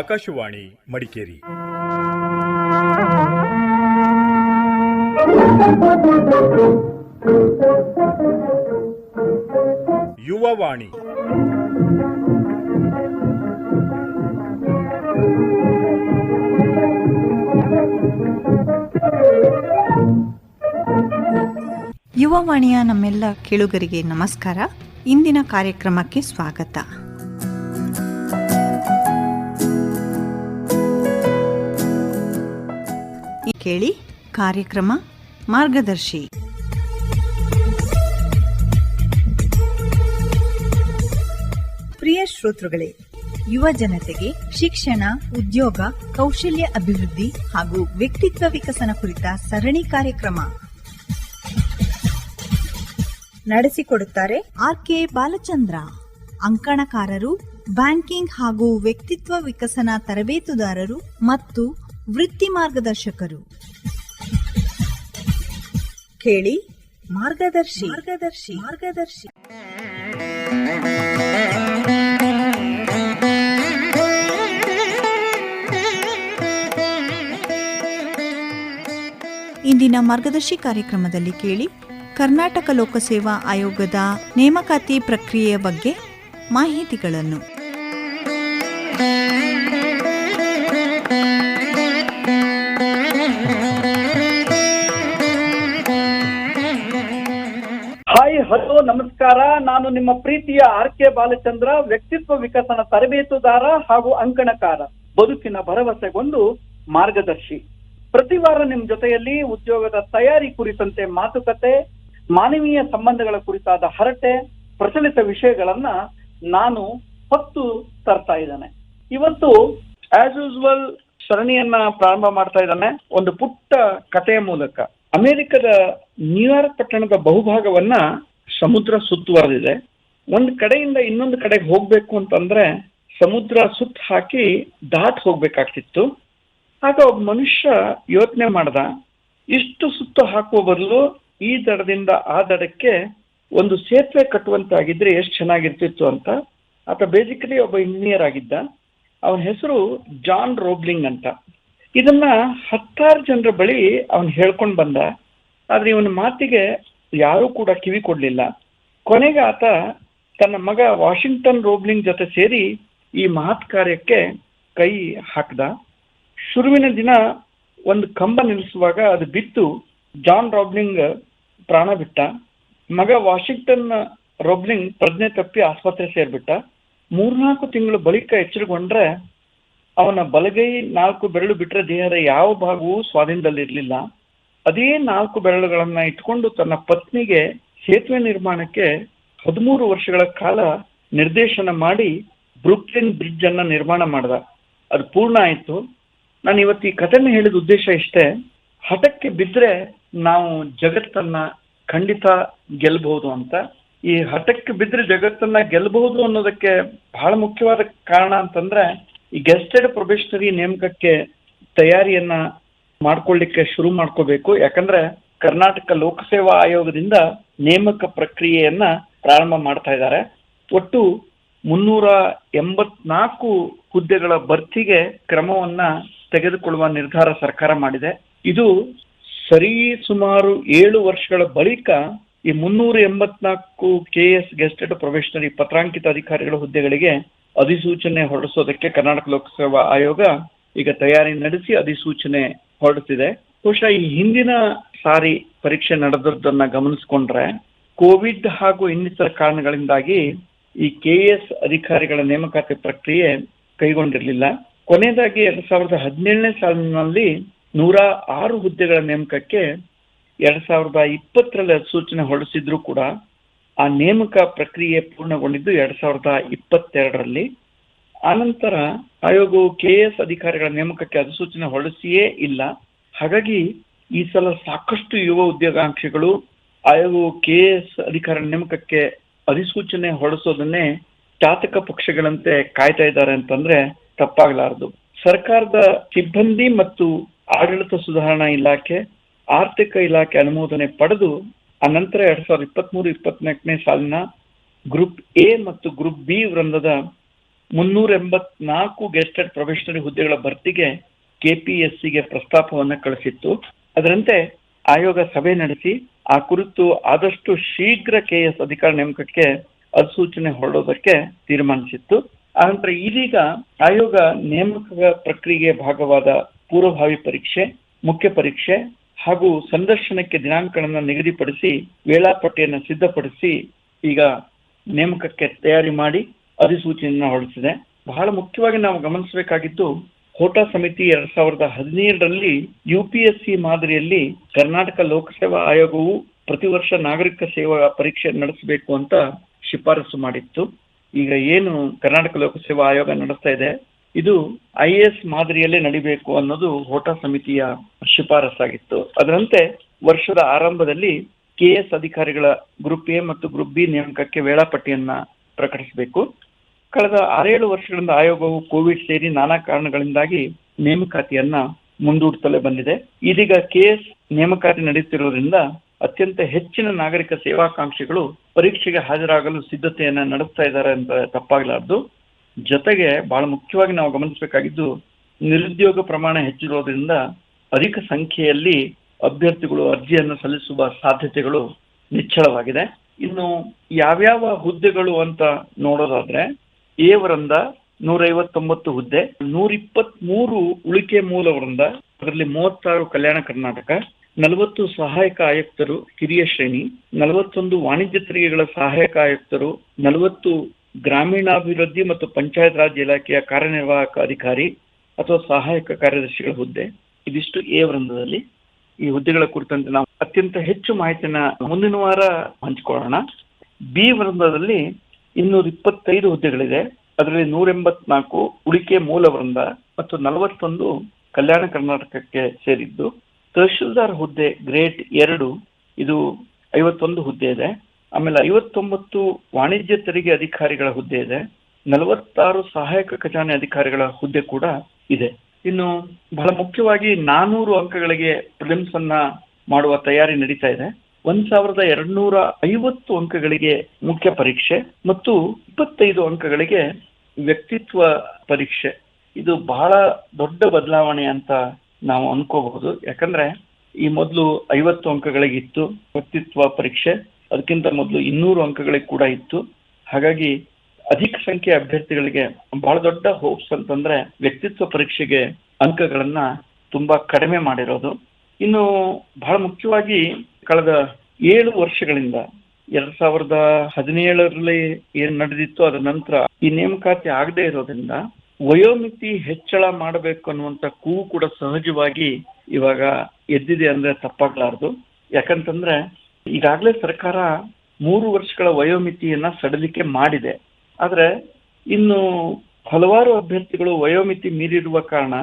ಆಕಾಶವಾಣಿ ಮಡಿಕೇರಿ. ಯುವವಾಣಿ. ಯುವವಾಣಿಯ ನಮ್ಮೆಲ್ಲ ಕೇಳುಗರಿಗೆ ನಮಸ್ಕಾರ. ಇಂದಿನ ಕಾರ್ಯಕ್ರಮಕ್ಕೆ ಸ್ವಾಗತ. ಕೇಳಿ ಕಾರ್ಯಕ್ರಮ ಮಾರ್ಗದರ್ಶಿ. ಪ್ರಿಯ ಶ್ರೋತೃಗಳೇ, ಯುವ ಜನತೆಗೆ ಶಿಕ್ಷಣ, ಉದ್ಯೋಗ, ಕೌಶಲ್ಯ ಅಭಿವೃದ್ಧಿ ಹಾಗೂ ವ್ಯಕ್ತಿತ್ವ ವಿಕಸನ ಕುರಿತ ಸರಣಿ ಕಾರ್ಯಕ್ರಮ ನಡೆಸಿಕೊಡುತ್ತಾರೆ ಆರ್ ಕೆ ಬಾಲಚಂದ್ರ. ಅಂಕಣಕಾರರು, ಬ್ಯಾಂಕಿಂಗ್ ಹಾಗೂ ವ್ಯಕ್ತಿತ್ವ ವಿಕಸನ ತರಬೇತುದಾರರು ಮತ್ತು ವೃತ್ತಿ ಮಾರ್ಗದರ್ಶಕರು. ಕೇಳಿ ಮಾರ್ಗದರ್ಶಿ. ಮಾರ್ಗದರ್ಶಿ. ಮಾರ್ಗದರ್ಶಿ. ಇಂದಿನ ಮಾರ್ಗದರ್ಶಿ ಕಾರ್ಯಕ್ರಮದಲ್ಲಿ ಕೇಳಿ ಕರ್ನಾಟಕ ಲೋಕಸೇವಾ ಆಯೋಗದ ನೇಮಕಾತಿ ಪ್ರಕ್ರಿಯೆಯ ಬಗ್ಗೆ ಮಾಹಿತಿಗಳನ್ನು. ಹಲೋ, ನಮಸ್ಕಾರ. ನಾನು ನಿಮ್ಮ ಪ್ರೀತಿಯ ಆರ್ ಕೆ ಬಾಲಚಂದ್ರ, ವ್ಯಕ್ತಿತ್ವ ವಿಕಸನ ತರಬೇತುದಾರ ಹಾಗೂ ಅಂಕಣಕಾರ, ಬದುಕಿನ ಭರವಸೆಗೊಂದು ಮಾರ್ಗದರ್ಶಿ. ಪ್ರತಿ ವಾರ ನಿಮ್ ಜೊತೆಯಲ್ಲಿ ಉದ್ಯೋಗದ ತಯಾರಿ ಕುರಿತಂತೆ ಮಾತುಕತೆ, ಮಾನವೀಯ ಸಂಬಂಧಗಳ ಕುರಿತಾದ ಹರಟೆ, ಪ್ರಚಲಿತ ವಿಷಯಗಳನ್ನ ನಾನು ಹೊತ್ತು ತರ್ತಾ ಇದ್ದೇನೆ. ಇವತ್ತು ಆಸ್ ಯೂಸ್ವಲ್ ಸರಣಿಯನ್ನ ಪ್ರಾರಂಭ ಮಾಡ್ತಾ ಇದ್ದಾನೆ. ಒಂದು ಪುಟ್ಟ ಕಥೆಯ ಮೂಲಕ. ಅಮೆರಿಕದ ನ್ಯೂಯಾರ್ಕ್ ಪಟ್ಟಣದ ಬಹುಭಾಗವನ್ನ ಸಮುದ್ರ ಸುತ್ತುವರೆದಿದೆ ಒಂದ್ ಕಡೆಯಿಂದ ಇನ್ನೊಂದು ಕಡೆಗೆ ಹೋಗ್ಬೇಕು ಅಂತಂದ್ರೆ ಸಮುದ್ರ ಸುತ್ತ ಹಾಕಿ ದಾಟ್ ಹೋಗ್ಬೇಕಾಗ್ತಿತ್ತು. ಆಗ ಒಬ್ಬ ಮನುಷ್ಯ ಯೋಚನೆ ಮಾಡ್ದ, ಇಷ್ಟು ಸುತ್ತು ಹಾಕುವ ಬದಲು ಈ ದಡದಿಂದ ಆ ದಡಕ್ಕೆ ಒಂದು ಸೇತುವೆ ಕಟ್ಟುವಂತಾಗಿದ್ರೆ ಎಷ್ಟು ಚೆನ್ನಾಗಿರ್ತಿತ್ತು ಅಂತ. ಆತ ಬೇಸಿಕಲಿ ಒಬ್ಬ ಇಂಜಿನಿಯರ್ ಆಗಿದ್ದ. ಅವನ ಹೆಸರು ಜಾನ್ ರೋಬ್ಲಿಂಗ್ ಅಂತ. ಇದನ್ನ ಹತ್ತಾರು ಜನರ ಬಳಿ ಅವನು ಹೇಳ್ಕೊಂಡು ಬಂದ. ಆದ್ರೆ ಇವನ ಮಾತಿಗೆ ಯಾರೂ ಕೂಡ ಕಿವಿ ಕೊಡಲಿಲ್ಲ. ಕೊನೆಗೆ ಆತ ತನ್ನ ಮಗ ವಾಷಿಂಗ್ಟನ್ ರೋಬ್ಲಿಂಗ್ ಜೊತೆ ಸೇರಿ ಈ ಮಹತ್ ಕಾರ್ಯಕ್ಕೆ ಕೈ ಹಾಕ್ದ. ಶುರುವಿನ ದಿನ ಒಂದು ಕಂಬ ನಿಲ್ಲಿಸುವಾಗ ಅದು ಬಿತ್ತು. ಜಾನ್ ರಾಬ್ಲಿಂಗ್ ಪ್ರಾಣ ಬಿಟ್ಟ. ಮಗ ವಾಷಿಂಗ್ಟನ್ ರೋಬ್ಲಿಂಗ್ ಪ್ರಜ್ಞೆ ತಪ್ಪಿ ಆಸ್ಪತ್ರೆ ಸೇರ್ಬಿಟ್ಟ. ಮೂರ್ನಾಲ್ಕು ತಿಂಗಳು ಬಳಿಕ ಎಚ್ಚರಿಗೊಂಡ್ರೆ ಅವನ ಬಲಗೈ ನಾಲ್ಕು ಬೆರಳು ಬಿಟ್ರೆ ದೇಹದ ಯಾವ ಭಾಗವೂ ಸ್ವಾಧೀನದಲ್ಲಿರ್ಲಿಲ್ಲ. ಅದೇ ನಾಲ್ಕು ಬೆರಳುಗಳನ್ನ ಇಟ್ಕೊಂಡು ತನ್ನ ಪತ್ನಿಗೆ ಸೇತುವೆ ನಿರ್ಮಾಣಕ್ಕೆ ಹದಿಮೂರು ವರ್ಷಗಳ ಕಾಲ ನಿರ್ದೇಶನ ಮಾಡಿ ಬ್ರೂಕ್ಲಿನ್ ಬ್ರಿಡ್ಜ್ ಅನ್ನ ನಿರ್ಮಾಣ ಮಾಡ್ದ. ಅದು ಪೂರ್ಣ ಆಯ್ತು. ನಾನು ಇವತ್ತು ಈ ಕಥೆನ ಹೇಳಿದ ಉದ್ದೇಶ ಇಷ್ಟೇ. ಹಠಕ್ಕೆ ಬಿದ್ರೆ ನಾವು ಜಗತ್ತನ್ನ ಖಂಡಿತ ಗೆಲ್ಲಬಹುದು ಅಂತ. ಈ ಹಠಕ್ಕೆ ಬಿದ್ರೆ ಜಗತ್ತನ್ನ ಗೆಲ್ಲಬಹುದು ಅನ್ನೋದಕ್ಕೆ ಬಹಳ ಮುಖ್ಯವಾದ ಕಾರಣ ಅಂತಂದ್ರೆ ಈ ಗೆಸ್ಟೆಡ್ ಪ್ರೊಬೆಷನರಿ ನೇಮಕಕ್ಕೆ ತಯಾರಿಯನ್ನ ಮಾಡ್ಕೊಳ್ಳಿಕ್ಕೆ ಶುರು ಮಾಡ್ಕೋಬೇಕು. ಯಾಕಂದ್ರೆ ಕರ್ನಾಟಕ ಲೋಕಸೇವಾ ಆಯೋಗದಿಂದ ನೇಮಕ ಪ್ರಕ್ರಿಯೆಯನ್ನ ಪ್ರಾರಂಭ ಮಾಡ್ತಾ ಇದ್ದಾರೆ. ಒಟ್ಟು ಮುನ್ನೂರ ಎಂಬತ್ನಾಲ್ಕು ಹುದ್ದೆಗಳ ಭರ್ತಿಗೆ ಕ್ರಮವನ್ನ ತೆಗೆದುಕೊಳ್ಳುವ ನಿರ್ಧಾರ ಸರ್ಕಾರ ಮಾಡಿದೆ. ಇದು ಸರಿ ಸುಮಾರು ಏಳು ವರ್ಷಗಳ ಬಳಿಕ ಈ ಮುನ್ನೂರ ಎಂಬತ್ನಾಲ್ಕು ಕೆ ಎಸ್ ಗೆಸ್ಟೆಡ್ ಪ್ರೊಫೆಷನರಿ ಪತ್ರಾಂಕಿತ ಅಧಿಕಾರಿಗಳ ಹುದ್ದೆಗಳಿಗೆ ಅಧಿಸೂಚನೆ ಹೊರಡಿಸೋದಕ್ಕೆ ಕರ್ನಾಟಕ ಲೋಕಸೇವಾ ಆಯೋಗ ಈಗ ತಯಾರಿ ನಡೆಸಿ ಅಧಿಸೂಚನೆ ಹೊರಡಿಸಿದೆ ಬಹುಶಃ ಈ ಹಿಂದಿನ ಸಾರಿ ಪರೀಕ್ಷೆ ನಡೆದದ್ದನ್ನ ಗಮನಿಸ್ಕೊಂಡ್ರೆ ಕೋವಿಡ್ ಹಾಗೂ ಇನ್ನಿತರ ಕಾರಣಗಳಿಂದಾಗಿ ಈ ಕೆ ಎಸ್ ಅಧಿಕಾರಿಗಳ ನೇಮಕಾತಿ ಪ್ರಕ್ರಿಯೆ ಕೈಗೊಂಡಿರಲಿಲ್ಲ. ಕೊನೆಯದಾಗಿ ಎರಡ್ ಸಾವಿರದ ಹದಿನೇಳನೇ ಸಾಲಿನಲ್ಲಿ ನೂರ ಆರು ಹುದ್ದೆಗಳ ನೇಮಕಕ್ಕೆ ಎರಡ್ ಸಾವಿರದ ಇಪ್ಪತ್ತರಲ್ಲಿ ಅಧಿಸೂಚನೆ ಹೊರಡಿಸಿದ್ರು ಕೂಡ ಆ ನೇಮಕ ಪ್ರಕ್ರಿಯೆ ಪೂರ್ಣಗೊಂಡಿದ್ದು ಎರಡ್ ಸಾವಿರದ ಇಪ್ಪತ್ತೆರಡರಲ್ಲಿ. ಆನಂತರ ಆಯೋಗವು ಕೆ ಎಸ್ ಅಧಿಕಾರಿಗಳ ನೇಮಕಕ್ಕೆ ಅಧಿಸೂಚನೆ ಹೊರಡಿಸಿಯೇ ಇಲ್ಲ. ಹಾಗಾಗಿ ಈ ಸಲ ಸಾಕಷ್ಟು ಯುವ ಉದ್ಯೋಗಾಂಕ್ಷಿಗಳು ಆಯೋಗವು ಕೆಎಸ್ ಅಧಿಕಾರಿಗಳ ನೇಮಕಕ್ಕೆ ಅಧಿಸೂಚನೆ ಹೊರಡಿಸೋದನ್ನೇ ಚಾತಕ ಪಕ್ಷಗಳಂತೆ ಕಾಯ್ತಾ ಇದ್ದಾರೆ ಅಂತಂದ್ರೆ ತಪ್ಪಾಗಲಾರದು. ಸರ್ಕಾರದ ಸಿಬ್ಬಂದಿ ಮತ್ತು ಆಡಳಿತ ಸುಧಾರಣಾ ಇಲಾಖೆ, ಆರ್ಥಿಕ ಇಲಾಖೆ ಅನುಮೋದನೆ ಪಡೆದು ಅನಂತರ ಎರಡ್ ಸಾವಿರದ ಇಪ್ಪತ್ತ್ ಮೂರು ಇಪ್ಪತ್ನಾಲ್ಕನೇ ಸಾಲಿನ ಗ್ರೂಪ್ ಎ ಮತ್ತು ಗ್ರೂಪ್ ಬಿ ವೃಂದದ ಮುನ್ನೂರ ಎಂಬತ್ನಾಲ್ಕು ಗೆಸ್ಟೆಡ್ ಪ್ರೊಫೆಷನರಿ ಹುದ್ದೆಗಳ ಭರ್ತಿಗೆ ಕೆಪಿಎಸ್ಸಿಗೆ ಪ್ರಸ್ತಾಪವನ್ನು ಕಳಿಸಿತ್ತು. ಅದರಂತೆ ಆಯೋಗ ಸಭೆ ನಡೆಸಿ ಆ ಕುರಿತು ಆದಷ್ಟು ಶೀಘ್ರ ಕೆಎಸ್ ಅಧಿಕಾರ ನೇಮಕಕ್ಕೆ ಅಧಿಸೂಚನೆ ಹೊರಡೋದಕ್ಕೆ ತೀರ್ಮಾನಿಸಿತ್ತು. ಆನಂತರ ಇದೀಗ ಆಯೋಗ ನೇಮಕ ಪ್ರಕ್ರಿಯೆಗೆ ಭಾಗವಾದ ಪೂರ್ವಭಾವಿ ಪರೀಕ್ಷೆ, ಮುಖ್ಯ ಪರೀಕ್ಷೆ ಹಾಗೂ ಸಂದರ್ಶನಕ್ಕೆ ದಿನಾಂಕಗಳನ್ನ ನಿಗದಿಪಡಿಸಿ ವೇಳಾಪಟ್ಟಿಯನ್ನು ಸಿದ್ಧಪಡಿಸಿ ಈಗ ನೇಮಕಕ್ಕೆ ತಯಾರಿ ಮಾಡಿ ಅಧಿಸೂಚನೆಯನ್ನು ಹೊರಡಿಸಿದೆ. ಬಹಳ ಮುಖ್ಯವಾಗಿ ನಾವು ಗಮನಿಸಬೇಕಾಗಿದ್ದು, ಕೋಟಾ ಸಮಿತಿ ಎರಡ್ ಸಾವಿರದ ಹದಿನೇಳರಲ್ಲಿ ಯುಪಿಎಸ್ಸಿ ಮಾದರಿಯಲ್ಲಿ ಕರ್ನಾಟಕ ಲೋಕಸೇವಾ ಆಯೋಗವು ಪ್ರತಿ ವರ್ಷ ನಾಗರಿಕ ಸೇವಾ ಪರೀಕ್ಷೆ ನಡೆಸಬೇಕು ಅಂತ ಶಿಫಾರಸು ಮಾಡಿತ್ತು. ಈಗ ಏನು ಕರ್ನಾಟಕ ಲೋಕಸೇವಾ ಆಯೋಗ ನಡೆಸ್ತಾ ಇದೆ, ಇದು ಐ ಎಸ್ ಮಾದರಿಯಲ್ಲೇ ನಡಿಬೇಕು ಅನ್ನೋದು ಹೋಟಾ ಸಮಿತಿಯ ಶಿಫಾರಸಾಗಿತ್ತು ಅದರಂತೆ ವರ್ಷದ ಆರಂಭದಲ್ಲಿ ಕೆಎಸ್ ಅಧಿಕಾರಿಗಳ ಗ್ರೂಪ್ ಎ ಮತ್ತು ಗ್ರೂಪ್ ಬಿ ನೇಮಕಕ್ಕೆ ವೇಳಾಪಟ್ಟಿಯನ್ನ ಪ್ರಕಟಿಸಬೇಕು. ಕಳೆದ ಆರೇಳು ವರ್ಷಗಳಿಂದ ಆಯೋಗವು ಕೋವಿಡ್ ಸೇರಿ ನಾನಾ ಕಾರಣಗಳಿಂದಾಗಿ ನೇಮಕಾತಿಯನ್ನ ಮುಂದೂಡುತ್ತಲೇ ಬಂದಿದೆ. ಇದೀಗ ಕೆಎಸ್ ನೇಮಕಾತಿ ನಡೆಯುತ್ತಿರುವುದರಿಂದ ಅತ್ಯಂತ ಹೆಚ್ಚಿನ ನಾಗರಿಕ ಸೇವಾಕಾಂಕ್ಷಿಗಳು ಪರೀಕ್ಷೆಗೆ ಹಾಜರಾಗಲು ಸಿದ್ಧತೆಯನ್ನ ನಡೆಸ್ತಾ ಇದ್ದಾರೆ ಅಂತ ತಪ್ಪಾಗಲಾರದು. ಜೊತೆಗೆ ಬಹಳ ಮುಖ್ಯವಾಗಿ ನಾವು ಗಮನಿಸಬೇಕಾಗಿದ್ದು, ನಿರುದ್ಯೋಗ ಪ್ರಮಾಣ ಹೆಚ್ಚಿರುವುದರಿಂದ ಅಧಿಕ ಸಂಖ್ಯೆಯಲ್ಲಿ ಅಭ್ಯರ್ಥಿಗಳು ಅರ್ಜಿಯನ್ನು ಸಲ್ಲಿಸುವ ಸಾಧ್ಯತೆಗಳು ನಿಚ್ಚಳವಾಗಿದೆ. ಇನ್ನು ಯಾವ್ಯಾವ ಹುದ್ದೆಗಳು ಅಂತ ನೋಡೋದಾದ್ರೆ ಎ ವೃಂದ ನೂರ ಐವತ್ತೊಂಬತ್ತು ಹುದ್ದೆ ನೂರ ಇಪ್ಪತ್ಮೂರು ಉಳಿಕೆ ಮೂಲ ವೃಂದ ಅದರಲ್ಲಿ ಮೂವತ್ತಾರು ಕಲ್ಯಾಣ ಕರ್ನಾಟಕ, ನಲವತ್ತು ಸಹಾಯಕ ಆಯುಕ್ತರು ಕಿರಿಯ ಶ್ರೇಣಿ, ನಲವತ್ತೊಂದು ವಾಣಿಜ್ಯ ತೆರಿಗೆಗಳ ಸಹಾಯಕ ಆಯುಕ್ತರು, ನಲವತ್ತು ಗ್ರಾಮೀಣಾಭಿವೃದ್ಧಿ ಮತ್ತು ಪಂಚಾಯತ್ ರಾಜ್ ಇಲಾಖೆಯ ಕಾರ್ಯನಿರ್ವಾಹಕ ಅಧಿಕಾರಿ ಅಥವಾ ಸಹಾಯಕ ಕಾರ್ಯದರ್ಶಿಗಳ ಹುದ್ದೆ. ಇದಿಷ್ಟು ಎ ವೃಂದದಲ್ಲಿ ಈ ಹುದ್ದೆಗಳ ಕುರಿತಂತೆ ನಾವು ಅತ್ಯಂತ ಹೆಚ್ಚು ಮಾಹಿತಿಯನ್ನ ಮುಂದಿನ ವಾರ ಹಂಚಿಕೊಳ್ಳೋಣ. ಬಿ ವೃಂದದಲ್ಲಿ ಇನ್ನೂರ ಇಪ್ಪತ್ತೈದು ಹುದ್ದೆಗಳಿದೆ. ಅದರಲ್ಲಿ ನೂರ ಎಂಬತ್ನಾಲ್ಕು ಉಳಿಕೆ ಮೂಲ ವೃಂದ ಮತ್ತು ನಲವತ್ತೊಂದು ಕಲ್ಯಾಣ ಕರ್ನಾಟಕಕ್ಕೆ ಸೇರಿದ್ದು. ತಹಶೀಲ್ದಾರ್ ಹುದ್ದೆ ಗ್ರೇಟ್ ಎರಡು, ಇದು ಐವತ್ತೊಂದು ಹುದ್ದೆ ಇದೆ. ಆಮೇಲೆ ಐವತ್ತೊಂಬತ್ತು ವಾಣಿಜ್ಯ ತೆರಿಗೆ ಅಧಿಕಾರಿಗಳ ಹುದ್ದೆ ಇದೆ. ನಲವತ್ತಾರು ಸಹಾಯಕ ಖಜಾನೆ ಅಧಿಕಾರಿಗಳ ಹುದ್ದೆ ಕೂಡ ಇದೆ. ಇನ್ನು ಬಹಳ ಮುಖ್ಯವಾಗಿ ನಾನೂರು ಅಂಕಗಳಿಗೆ ಪ್ರಿಲಿಮ್ಸ್ ಅನ್ನ ಮಾಡುವ ತಯಾರಿ ನಡೀತಾ ಇದೆ. ಒಂದ್ ಸಾವಿರದ ಎರಡ್ನೂರ ಐವತ್ತು ಅಂಕಗಳಿಗೆ ಮುಖ್ಯ ಪರೀಕ್ಷೆ ಮತ್ತು ಇಪ್ಪತ್ತೈದು ಅಂಕಗಳಿಗೆ ವ್ಯಕ್ತಿತ್ವ ಪರೀಕ್ಷೆ. ಇದು ಬಹಳ ದೊಡ್ಡ ಬದಲಾವಣೆ ಅಂತ ನಾವು ಅನ್ಕೋಬಹುದು. ಯಾಕಂದ್ರೆ ಈ ಮೊದಲು ಐವತ್ತು ಅಂಕಗಳಿಗೆ ಇತ್ತು ವ್ಯಕ್ತಿತ್ವ ಪರೀಕ್ಷೆ, ಅದಕ್ಕಿಂತ ಮೊದಲು ಇನ್ನೂರು ಅಂಕಗಳಿಗೆ ಕೂಡ ಇತ್ತು. ಹಾಗಾಗಿ ಅಧಿಕ ಸಂಖ್ಯೆ ಅಭ್ಯರ್ಥಿಗಳಿಗೆ ಬಹಳ ದೊಡ್ಡ ಹೋಪ್ಸ್ ಅಂತಂದ್ರೆ ವ್ಯಕ್ತಿತ್ವ ಪರೀಕ್ಷೆಗೆ ಅಂಕಗಳನ್ನ ತುಂಬಾ ಕಡಿಮೆ ಮಾಡಿರೋದು. ಇನ್ನು ಬಹಳ ಮುಖ್ಯವಾಗಿ ಕಳೆದ ಏಳು ವರ್ಷಗಳಿಂದ ಎರಡ್ ಸಾವಿರದ ಹದಿನೇಳರಲ್ಲಿ ಏನ್ ನಡೆದಿತ್ತು ಅದರ ನಂತರ ಈ ನೇಮಕಾತಿ ಆಗದೆ ಇರೋದ್ರಿಂದ ವಯೋಮಿತಿ ಹೆಚ್ಚಳ ಮಾಡಬೇಕು ಅನ್ನುವಂತ ಕೂಗು ಕೂಡ ಸಹಜವಾಗಿ ಇವಾಗ ಎದ್ದಿದೆ ಅಂದ್ರೆ ತಪ್ಪಾಗ್ಲಾರ್ದು. ಯಾಕಂತಂದ್ರೆ ಈಗಾಗಲೇ ಸರ್ಕಾರ ಮೂರು ವರ್ಷಗಳ ವಯೋಮಿತಿಯನ್ನ ಸಡಲಿಕೆ ಮಾಡಿದೆ. ಆದ್ರೆ ಇನ್ನು ಹಲವಾರು ಅಭ್ಯರ್ಥಿಗಳು ವಯೋಮಿತಿ ಮೀರಿರುವ ಕಾರಣ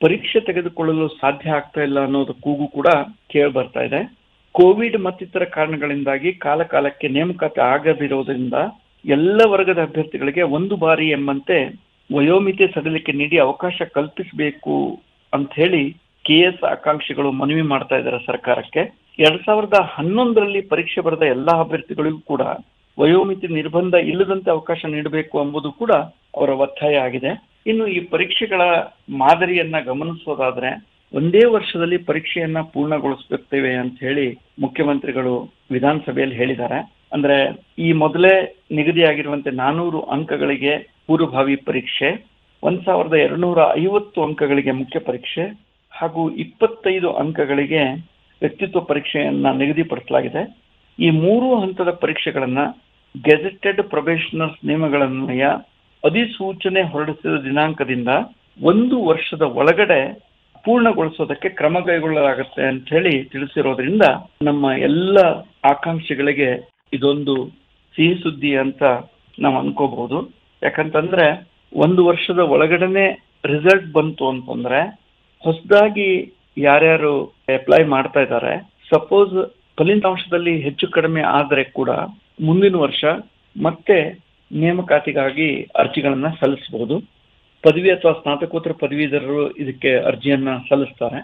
ಪರೀಕ್ಷೆ ತೆಗೆದುಕೊಳ್ಳಲು ಸಾಧ್ಯ ಆಗ್ತಾ ಇಲ್ಲ ಅನ್ನೋದು ಕೂಗು ಕೂಡ ಕೇಳಿ ಬರ್ತಾ ಇದೆ. ಕೋವಿಡ್ ಮತ್ತಿತರ ಕಾರಣಗಳಿಂದಾಗಿ ಕಾಲ ಕಾಲಕ್ಕೆ ನೇಮಕಾತಿ ಆಗದಿರೋದ್ರಿಂದ ಎಲ್ಲ ವರ್ಗದ ಅಭ್ಯರ್ಥಿಗಳಿಗೆ ಒಂದು ಬಾರಿ ಎಂಬಂತೆ ವಯೋಮಿತಿ ಸಡಿಲಿಕೆ ನೀಡಿ ಅವಕಾಶ ಕಲ್ಪಿಸಬೇಕು ಅಂತ ಹೇಳಿ ಕೆಎಸ್ ಆಕಾಂಕ್ಷಿಗಳು ಮನವಿ ಮಾಡ್ತಾ ಇದ್ದಾರೆ ಸರ್ಕಾರಕ್ಕೆ. ಎರಡ್ ಸಾವಿರದ ಹನ್ನೊಂದರಲ್ಲಿ ಪರೀಕ್ಷೆ ಬರೆದ ಎಲ್ಲಾ ಅಭ್ಯರ್ಥಿಗಳಿಗೂ ಕೂಡ ವಯೋಮಿತಿ ನಿರ್ಬಂಧ ಇಲ್ಲದಂತೆ ಅವಕಾಶ ನೀಡಬೇಕು ಎಂಬುದು ಕೂಡ ಅವರ ಒತ್ತಾಯ ಆಗಿದೆ. ಇನ್ನು ಈ ಪರೀಕ್ಷೆಗಳ ಮಾದರಿಯನ್ನ ಗಮನಿಸೋದಾದ್ರೆ ಒಂದೇ ವರ್ಷದಲ್ಲಿ ಪರೀಕ್ಷೆಯನ್ನ ಪೂರ್ಣಗೊಳಿಸುತ್ತೇವೆ ಅಂತ ಹೇಳಿ ಮುಖ್ಯಮಂತ್ರಿಗಳು ವಿಧಾನಸಭೆಯಲ್ಲಿ ಹೇಳಿದ್ದಾರೆ. ಅಂದ್ರೆ ಈ ಮೊದಲೇ ನಿಗದಿಯಾಗಿರುವಂತೆ ನಾನೂರು ಅಂಕಗಳಿಗೆ ಪೂರ್ವಭಾವಿ ಪರೀಕ್ಷೆ, ಒಂದ್ ಸಾವಿರದ ಎರಡ್ನೂರ ಐವತ್ತು ಅಂಕಗಳಿಗೆ ಮುಖ್ಯ ಪರೀಕ್ಷೆ ಹಾಗೂ ಇಪ್ಪತ್ತೈದು ಅಂಕಗಳಿಗೆ ವ್ಯಕ್ತಿತ್ವ ಪರೀಕ್ಷೆಯನ್ನ ನಿಗದಿಪಡಿಸಲಾಗಿದೆ. ಈ ಮೂರು ಹಂತದ ಪರೀಕ್ಷೆಗಳನ್ನ ಗೆಜೆಟೆಡ್ ಪ್ರೊಬೇಷನರ್ಸ್ ನಿಯಮಗಳನ್ವಯ ಅಧಿಸೂಚನೆ ಹೊರಡಿಸಿದ ದಿನಾಂಕದಿಂದ ಒಂದು ವರ್ಷದ ಒಳಗಡೆ ಪೂರ್ಣಗೊಳಿಸೋದಕ್ಕೆ ಕ್ರಮ ಕೈಗೊಳ್ಳಲಾಗುತ್ತೆ ಅಂತ ಹೇಳಿ ತಿಳಿಸಿರೋದ್ರಿಂದ ನಮ್ಮ ಎಲ್ಲ ಆಕಾಂಕ್ಷಿಗಳಿಗೆ ಇದೊಂದು ಸಿಹಿ ಸುದ್ದಿ ಅಂತ ನಾವು ಅನ್ಕೋಬಹುದು. ಯಾಕಂತಂದ್ರೆ ಒಂದು ವರ್ಷದ ಒಳಗಡೆನೆ ರಿಸಲ್ಟ್ ಬಂತು ಅಂತಂದ್ರೆ ಹೊಸದಾಗಿ ಯಾರ್ಯಾರು ಅಪ್ಲೈ ಮಾಡ್ತಾ ಇದ್ದಾರೆ ಸಪೋಸ್ ಫಲಿತಾಂಶದಲ್ಲಿ ಹೆಚ್ಚು ಕಡಿಮೆ ಆದರೆ ಕೂಡ ಮುಂದಿನ ವರ್ಷ ಮತ್ತೆ ನೇಮಕಾತಿಗಾಗಿ ಅರ್ಜಿಗಳನ್ನ ಸಲ್ಲಿಸಬಹುದು. ಪದವಿ ಅಥವಾ ಸ್ನಾತಕೋತ್ತರ ಪದವೀಧರರು ಇದಕ್ಕೆ ಅರ್ಜಿಯನ್ನ ಸಲ್ಲಿಸ್ತಾರೆ.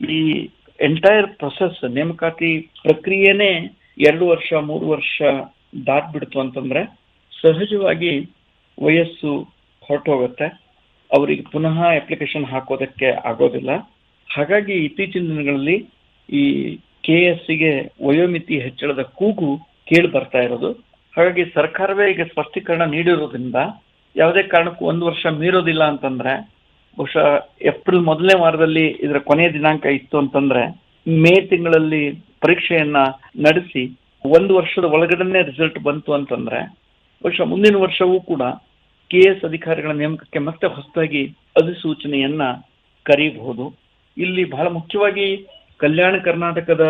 ಈ ಎಂಟೈರ್ ಪ್ರೊಸೆಸ್ ನೇಮಕಾತಿ ಪ್ರಕ್ರಿಯೆನೇ ಎರಡು ವರ್ಷ, ಮೂರು ವರ್ಷ ದಾಟ್ಬಿಡ್ತು ಅಂತಂದ್ರೆ ಸಹಜವಾಗಿ ವಯಸ್ಸು ಹೊರಟೋಗುತ್ತೆ. ಅವರಿಗೆ ಪುನಃ ಅಪ್ಲಿಕೇಶನ್ ಹಾಕೋದಕ್ಕೆ ಆಗೋದಿಲ್ಲ. ಹಾಗಾಗಿ ಇತ್ತೀಚಿನ ದಿನಗಳಲ್ಲಿ ಈ ಕೆ ಎಸ್ಗೆ ವಯೋಮಿತಿ ಹೆಚ್ಚಳದ ಕೂಗು ಕೇಳಿ ಬರ್ತಾ ಇರೋದು. ಹಾಗಾಗಿ ಸರ್ಕಾರವೇ ಈಗ ಸ್ಪಷ್ಟೀಕರಣ ನೀಡಿರೋದ್ರಿಂದ ಯಾವುದೇ ಕಾರಣಕ್ಕೂ ಒಂದು ವರ್ಷ ಮೀರೋದಿಲ್ಲ ಅಂತಂದ್ರೆ, ಬಹುಶಃ ಏಪ್ರಿಲ್ ಮೊದಲನೇ ವಾರದಲ್ಲಿ ಇದರ ಕೊನೆಯ ದಿನಾಂಕ ಇತ್ತು ಅಂತಂದ್ರೆ, ಮೇ ತಿಂಗಳಲ್ಲಿ ಪರೀಕ್ಷೆಯನ್ನ ನಡೆಸಿ ಒಂದು ವರ್ಷದ ಒಳಗಡೆನೆ ರಿಸಲ್ಟ್ ಬಂತು ಅಂತಂದ್ರೆ, ಬಹುಶಃ ಮುಂದಿನ ವರ್ಷವೂ ಕೂಡ ಕೆ ಎಸ್ ಅಧಿಕಾರಿಗಳ ನೇಮಕಕ್ಕೆ ಮತ್ತೆ ಹೊಸದಾಗಿ ಅಧಿಸೂಚನೆಯನ್ನ ಕರೀಬಹುದು ಇಲ್ಲಿ ಬಹಳ ಮುಖ್ಯವಾಗಿ ಕಲ್ಯಾಣ ಕರ್ನಾಟಕದ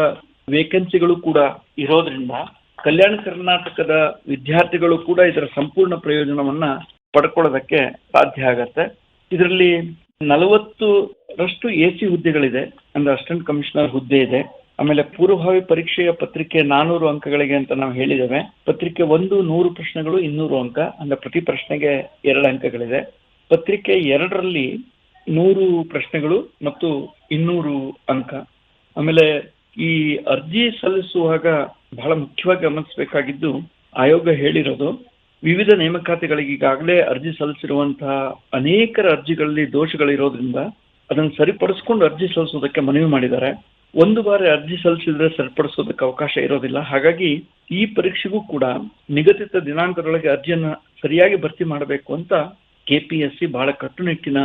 ವೇಕೆನ್ಸಿಗಳು ಕೂಡ ಇರೋದ್ರಿಂದ, ಕಲ್ಯಾಣ ಕರ್ನಾಟಕದ ವಿದ್ಯಾರ್ಥಿಗಳು ಕೂಡ ಇದರ ಸಂಪೂರ್ಣ ಪ್ರಯೋಜನವನ್ನ ಪಡ್ಕೊಳ್ಳೋದಕ್ಕೆ ಸಾಧ್ಯ ಆಗತ್ತೆ. ಇದರಲ್ಲಿ ನಲವತ್ತರಷ್ಟು ಎ ಸಿ ಹುದ್ದೆಗಳಿದೆ. ಅಂದ್ರೆ ಅಸಿಸ್ಟೆಂಟ್ ಕಮಿಷನರ್ ಹುದ್ದೆ ಇದೆ. ಆಮೇಲೆ ಪೂರ್ವಭಾವಿ ಪರೀಕ್ಷೆಯ ಪತ್ರಿಕೆ ನಾನೂರು ಅಂಕಗಳಿಗೆ ಅಂತ ನಾವು ಹೇಳಿದ್ದೇವೆ. ಪತ್ರಿಕೆ ಒಂದು ನೂರು ಪ್ರಶ್ನೆಗಳು, ಇನ್ನೂರು ಅಂಕ. ಅಂದ್ರೆ ಪ್ರತಿ ಪ್ರಶ್ನೆಗೆ ಎರಡು ಅಂಕಗಳಿದೆ. ಪತ್ರಿಕೆ ಎರಡರಲ್ಲಿ ನೂರು ಪ್ರಶ್ನೆಗಳು ಮತ್ತು ಇನ್ನೂರು ಅಂಕ. ಆಮೇಲೆ ಈ ಅರ್ಜಿ ಸಲ್ಲಿಸುವಾಗ ಬಹಳ ಮುಖ್ಯವಾಗಿ ಗಮನಿಸಬೇಕಾಗಿದ್ದು, ಆಯೋಗ ಹೇಳಿರೋದು ವಿವಿಧ ನೇಮಕಾತಿಗಳಿಗೆ ಈಗಾಗಲೇ ಅರ್ಜಿ ಸಲ್ಲಿಸಿರುವಂತಹ ಅನೇಕರ ಅರ್ಜಿಗಳಲ್ಲಿ ದೋಷಗಳಿರೋದ್ರಿಂದ ಅದನ್ನು ಸರಿಪಡಿಸ್ಕೊಂಡು ಅರ್ಜಿ ಸಲ್ಲಿಸೋದಕ್ಕೆ ಮನವಿ ಮಾಡಿದ್ದಾರೆ. ಒಂದು ಬಾರಿ ಅರ್ಜಿ ಸಲ್ಲಿಸಿದ್ರೆ ಸರಿಪಡಿಸೋದಕ್ಕೆ ಅವಕಾಶ ಇರೋದಿಲ್ಲ. ಹಾಗಾಗಿ ಈ ಪರೀಕ್ಷೆಗೂ ಕೂಡ ನಿಗದಿತ ದಿನಾಂಕದೊಳಗೆ ಅರ್ಜಿಯನ್ನ ಸರಿಯಾಗಿ ಭರ್ತಿ ಮಾಡಬೇಕು ಅಂತ ಕೆಪಿಎಸ್ಸಿ ಬಹಳ ಕಟ್ಟುನಿಟ್ಟಿನ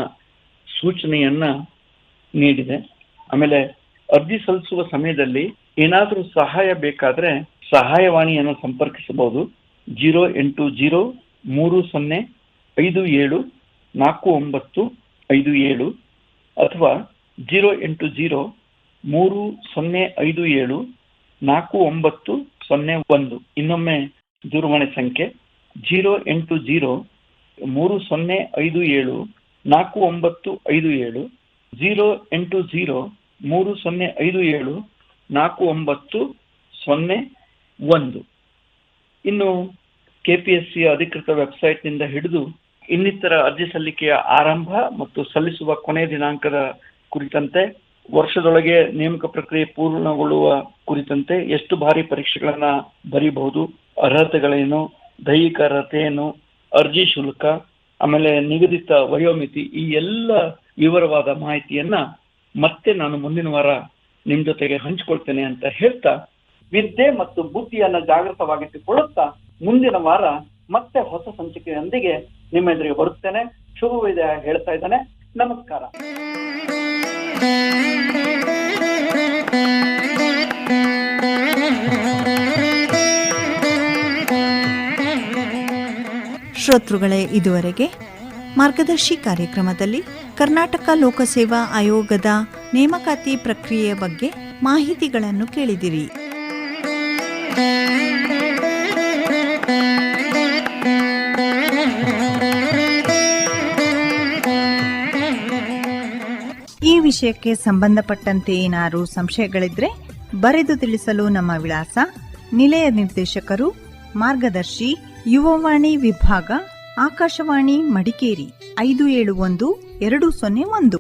ಸೂಚನೆಯನ್ನ ನೀಡಿದೆ. ಆಮೇಲೆ ಅರ್ಜಿ ಸಲ್ಲಿಸುವ ಸಮಯದಲ್ಲಿ ಏನಾದರೂ ಸಹಾಯ ಬೇಕಾದ್ರೆ ಸಹಾಯವಾಣಿಯನ್ನು ಸಂಪರ್ಕಿಸಬಹುದು. ಜೀರೋ ಎಂಟು ಜೀರೋ ಮೂರು ಸೊನ್ನೆ ಐದು ಏಳು ನಾಲ್ಕು ಒಂಬತ್ತು ಐದು ಏಳು ಅಥವಾ ಜೀರೋ ಎಂಟು ಜೀರೋ ಮೂರು ಸೊನ್ನೆ ಐದು ಏಳು ನಾಲ್ಕು ಒಂಬತ್ತು ಸೊನ್ನೆ ಒಂದು. ಇನ್ನೊಮ್ಮೆ ದೂರವಾಣಿ ಸಂಖ್ಯೆ ಜೀರೋ ಎಂಟು ಜೀರೋ ಮೂರು ಸೊನ್ನೆ ಐದು ಏಳು ನಾಲ್ಕು ಒಂಬತ್ತು ಐದು ಏಳು ಜೀರೋ ಎಂಟು ಜೀರೋ ಮೂರು ಸೊನ್ನೆ ಐದು ಏಳು ನಾಲ್ಕು ಒಂಬತ್ತು ಸೊನ್ನೆ ಒಂದು. ಇನ್ನು ಕೆಪಿಎಸ್ಸಿಯ ಅಧಿಕೃತ ವೆಬ್ಸೈಟ್ನಿಂದ ಹಿಡಿದು ಇನ್ನಿತರ ಅರ್ಜಿ ಸಲ್ಲಿಕೆಯ ಆರಂಭ ಮತ್ತು ಸಲ್ಲಿಸುವ ಕೊನೆಯ ದಿನಾಂಕದ ಕುರಿತಂತೆ ವರ್ಷದೊಳಗೆ ನೇಮಕ ಪ್ರಕ್ರಿಯೆ ಪೂರ್ಣಗೊಳ್ಳುವ ಕುರಿತಂತೆ ಎಷ್ಟು ಬಾರಿ ಪರೀಕ್ಷೆಗಳನ್ನ ಬರೀಬಹುದು, ಅರ್ಹತೆಗಳೇನು, ದೈಹಿಕ ಅರ್ಹತೆಯೇನು ಅರ್ಜಿ ಶುಲ್ಕ, ಆಮೇಲೆ ನಿಗದಿತ ವಯೋಮಿತಿ ಈ ಎಲ್ಲ ವಿವರವಾದ ಮಾಹಿತಿಯನ್ನ ಮತ್ತೆ ನಾನು ಮುಂದಿನ ವಾರ ನಿಮ್ ಜೊತೆಗೆ ಹಂಚಿಕೊಳ್ತೇನೆ ಅಂತ ಹೇಳ್ತಾ ವಿದ್ಯೆ ಮತ್ತು ಬುದ್ಧಿಯನ್ನ ಜಾಗೃತವಾಗಿಟ್ಟುಕೊಳ್ಳುತ್ತಾ ಮುಂದಿನ ವಾರ ಮತ್ತೆ ಹೊಸ ಸಂಚಿಕೆಯೊಂದಿಗೆ ನಿಮ್ಮ ಎದುರಿಗೆ ಬರುತ್ತೇನೆ. ಶುಭವಿದೆ ಹೇಳ್ತಾ ಇದ್ದಾನೆ. ನಮಸ್ಕಾರ. ಶ್ರೋತೃಗಳೇ ಇದುವರೆಗೆ ಮಾರ್ಗದರ್ಶಿ ಕಾರ್ಯಕ್ರಮದಲ್ಲಿ ಕರ್ನಾಟಕ ಲೋಕಸೇವಾ ಆಯೋಗದ ನೇಮಕಾತಿ ಪ್ರಕ್ರಿಯೆಯ ಬಗ್ಗೆ ಮಾಹಿತಿಗಳನ್ನು ಕೇಳಿದಿರಿ. ವಿಷಯಕ್ಕೆ ಸಂಬಂಧಪಟ್ಟಂತೆ ಏನಾದರೂ ಸಂಶಯಗಳಿದ್ರೆ ಬರೆದು ತಿಳಿಸಲು ನಮ್ಮ ವಿಳಾಸ ನಿಲಯ ನಿರ್ದೇಶಕರು, ಮಾರ್ಗದರ್ಶಿ, ಯುವವಾಣಿ ವಿಭಾಗ, ಆಕಾಶವಾಣಿ, ಮಡಿಕೇರಿ, ಐದು ಏಳು ಒಂದು, ಎರಡು ಸೊನ್ನೆ ಒಂದು.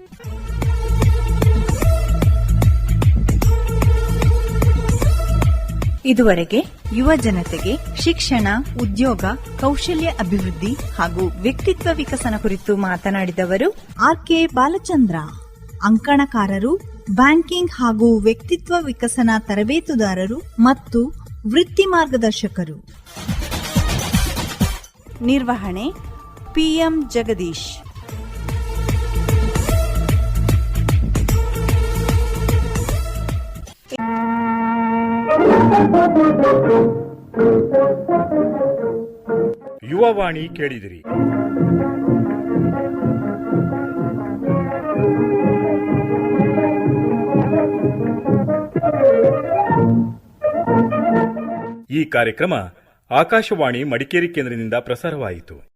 ಇದುವರೆಗೆ ಯುವ ಜನತೆಗೆ ಶಿಕ್ಷಣ, ಉದ್ಯೋಗ, ಕೌಶಲ್ಯ ಅಭಿವೃದ್ಧಿ ಹಾಗೂ ವ್ಯಕ್ತಿತ್ವ ವಿಕಸನ ಕುರಿತು ಮಾತನಾಡಿದವರು ಆರ್ ಕೆ ಬಾಲಚಂದ್ರ. ಅಂಕಣಕಾರರು ಬ್ಯಾಂಕಿಂಗ್ ಹಾಗೂ ವ್ಯಕ್ತಿತ್ವ ವಿಕಸನ ತರಬೇತುದಾರರು ಮತ್ತು ವೃತ್ತಿ ಮಾರ್ಗದರ್ಶಕರು. ನಿರ್ವಹಣೆ ಪಿಎಂ ಜಗದೀಶ್. ಯುವವಾಣಿ ಕೇಳಿದಿರಿ. ಈ ಕಾರ್ಯಕ್ರಮ ಆಕಾಶವಾಣಿ ಮಡಿಕೇರಿ ಕೇಂದ್ರದಿಂದ ಪ್ರಸಾರವಾಯಿತು.